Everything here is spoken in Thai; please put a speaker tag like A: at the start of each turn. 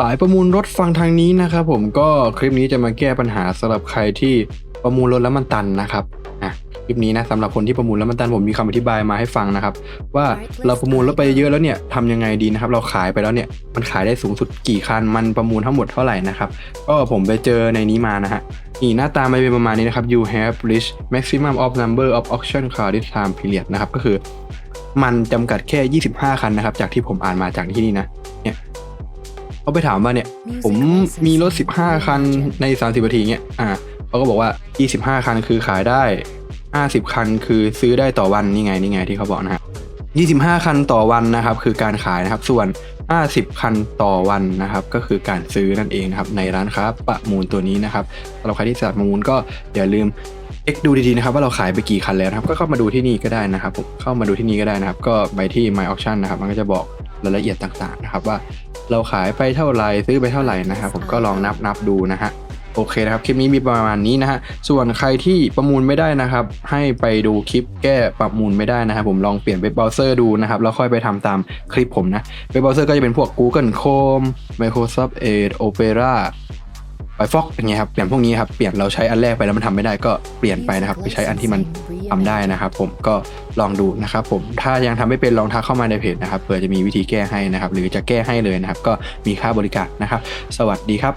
A: สายประมูลรถฟังทางนี้นะครับผมก็คลิปนี้จะมาแก้ปัญหาสำหรับใครที่ประมูลรถแล้วมันตันนะครับอะคลิปนี้นะสำหรับคนที่ประมูลแล้วมันตันผมมีคำอธิบายมาให้ฟังนะครับ ว่าเราประมูลรถไปเยอะแล้วเนี่ยทำยังไงดีนะครับ เราขายไปแล้วเนี่ยมันขายได้สูงสุดกี่คันมันประมูลทั้งหมดเท่าไหร่นะครับ ก็ผมไปเจอในนี้มานะฮะนี่หน้าตามันเป็นประมาณนี้นะครับ you have reached maximum of number of auction car this time period นะครับก็คือ มันจำกัดแค่ 25 คันนะครับ จากที่ผมอ่านมาจากที่นี่นะเนี่ย เขาไปถามว่าเนี่ย ผมมีรถ 15 คันใน 30นาทีเงี้ยอ่าเขาก็บอกว่า 25 คันคือขายได้ 50 คันคือซื้อได้ต่อวันนี่ไงนี่ไงที่เขาบอกนะฮะ25 คันต่อวันนะครับคือการขายนะครับ ส่วน 50 คันต่อวันนะครับ ก็คือการซื้อนั่นเองนะครับในร้านค้าประมูลตัวนี้นะครับสำหรับใครที่จะประมูลก็อย่าลืมเช็คดูดีๆนะครับว่าเราขายไปกี่คันแล้วนะครับ ก็เข้ามาดูที่นี่ก็ได้นะครับผมเข้ามาดูที่นี่ก็ได้นะครับ ก็ไปที่ My Auction นะครับ มันก็จะบอกรายละเอียดต่างๆนะครับว่า เราขายไปเท่าไหร่ซื้อไปเท่าไหร่นะครับผมก็ลองนับนับดูนะฮะโอเคนะครับคลิปนี้มีประมาณนี้นะฮะส่วนใครที่ประมูลไม่ได้นะครับ ให้ไปดูคลิปแก้ประมูลไม่ได้นะครับผมลองเปลี่ยนเว็บเบราว์เซอร์ดูนะครับแล้วค่อยไปทำตามคลิปผมนะเว็บเบราว์เซอร์ก็จะเป็นพวก Google Chrome Microsoft Edge Opera ไฟฟอกเป็นไงครับเปลี่ยนพวกนี้ครับเปลี่ยนเราใช้อันแรกไปแล้วมันทำไม่ได้ก็เปลี่ยนไปนะครับไปใช้อันที่มัน ทำได้นะครับ ผมก็ลองดูนะครับผมถ้ายังทำไม่เป็นลองทักเข้ามาในเพจนะครับเผื่อจะมีวิธีแก้ให้นะครับ หรือจะแก้ให้เลยนะครับ ก็มีค่าบริการนะครับ สวัสดีครับ